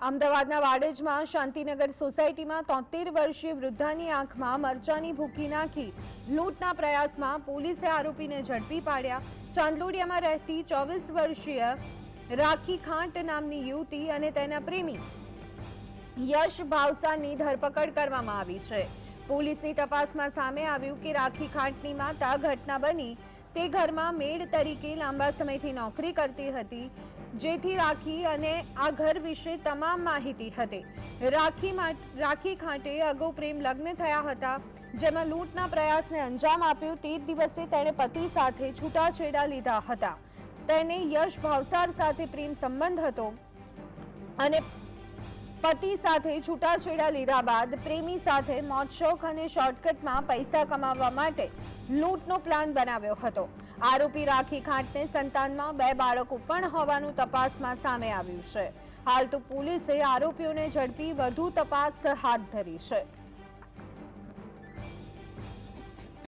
અમદાવાદના વાડેજમાં શાંતિનગર સોસાયટીમાં તોતેર વર્ષીય વૃદ્ધાની આંખમાં મરચાની ભૂકી નાખી લૂંટના પ્રયાસમાં પોલીસે આરોપીને ઝડપી પાડ્યા. ચાંદલોડિયામાં રહેતી ચોવીસ વર્ષીય રાખી ખાંટ નામની યુવતી અને તેના પ્રેમી યશ ભાવસાની ધરપકડ કરવામાં આવી છે. પોલીસની તપાસમાં સામે આવ્યું કે રાખી ખાંટની માતા ઘટના બની તે ઘરમાં મેડ તરીકે લાંબા સમયથી નોકરી કરતી હતી. જેથી રાખી અને આ ઘર વિશે તમામ માહિતી હતી. રાખી રાખી ખાંટે અગાઉ પ્રેમ લગ્ન થયા હતા. જેમાં લૂંટના પ્રયાસને અંજામ આપ્યો. તે જ દિવસે તેણે પતિ સાથે છૂટાછેડા લીધા હતા. તેને યશ ભાવસાર સાથે પ્રેમ સંબંધ હતો. અને પતિ સાથે છૂટાછેડા લીધા બાદ પ્રેમી સાથે મોજશોખ અને શોર્ટકટમાં પૈસા કમાવવા માટે લૂંટનો પ્લાન બનાવ્યો હતો. આરોપી રાખી ખાંટને સંતાનમાં બે બાળકો પણ હોવાનું તપાસમાં સામે આવ્યું છે. હાલ તો પોલીસે આરોપીઓને ઝડપી વધુ તપાસ હાથ ધરી છે.